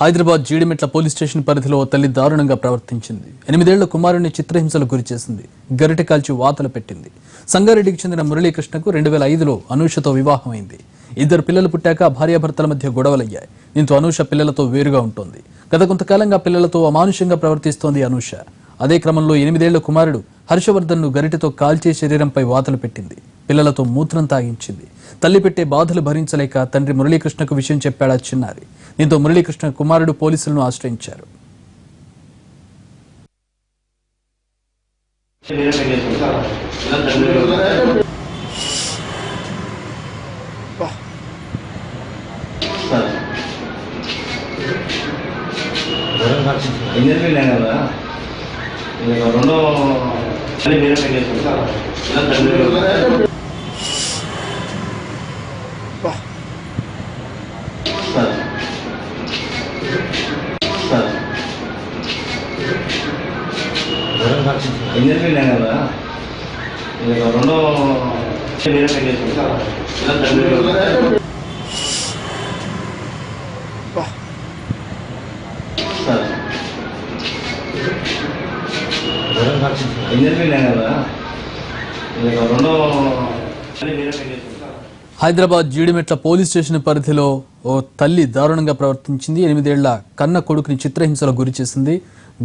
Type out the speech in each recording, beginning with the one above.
Hyderabad Jeedimetla police station పరిధిలో తల్లి దారుణంగా ప్రవర్తించింది. ఎనిమిదేళ్ళ కుమారుణ్ణి చిత్రహింసలకు గురిచేసింది గరిట కాల్చి వాతలు పెట్టింది. సంగారెడ్డికి చెందిన మురళీకృష్ణకు రెండు వేల ఐదులో అనూషతో వివాహమైంది. ఇద్దరు పిల్లలు పుట్టాక భార్యాభర్తల మధ్య గొడవలయ్యాయి. దీంతో అనూష పిల్లలతో వేరుగా ఉంటుంది. గత కొంతకాలంగా పిల్లలతో అమానుషంగా ప్రవర్తిస్తోంది అనూష. అదే క్రమంలో ఎనిమిదేళ్ళ కుమారుడు హర్షవర్ధన్ను గరిటతో కాల్చే శరీరంపై వాతలు పెట్టింది. పిల్లలతో మూత్రం తాగించింది. తల్లి పెట్టే బాధలు భరించలేక తండ్రి మురళీకృష్ణకు విషయం చెప్పాడా చిన్నారి. దీంతో మురళీకృష్ణ కుమారుడు పోలీసులను ఆశ్రయించారు. కదా రెండో మళ్ళీ పని ఇంజనీరింగ్ రెండో కదా వేరే పని హైదరాబాద్ జీడిమెట్ల పోలీస్ స్టేషన్ పరిధిలో ఓ తల్లి దారుణంగా ప్రవర్తించింది. ఎనిమిదేళ్ళ కన్న కొడుకుని చిత్రహింసలో గురి చేసింది.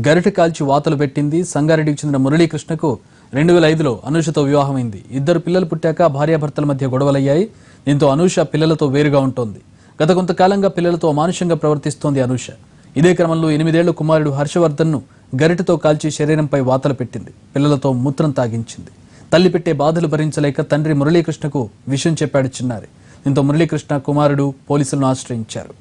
గరిట కాల్చి వాతలు పెట్టింది. సంగారెడ్డికి చెందిన మురళీకృష్ణకు రెండు వేల ఐదులో అనూషతో వివాహమైంది. ఇద్దరు పిల్లలు పుట్టాక భార్యాభర్తల మధ్య గొడవలయ్యాయి. దీంతో అనూష పిల్లలతో వేరుగా ఉంటోంది. గత కొంతకాలంగా పిల్లలతో మానుషంగా ప్రవర్తిస్తోంది అనూష. ఇదే క్రమంలో ఎనిమిదేళ్ళ కుమారుడు హర్షవర్ధన్ను గరిటతో కాల్చి శరీరంపై వాతలు పెట్టింది. పిల్లలతో మూత్రం తాగించింది. తల్లి పెట్టే బాధలు భరించలేక తండ్రి మురళీకృష్ణకు విషయం చెప్పాడు చిన్నారి. దీంతో మురళీకృష్ణ కుమారుడు పోలీసులను ఆశ్రయించారు.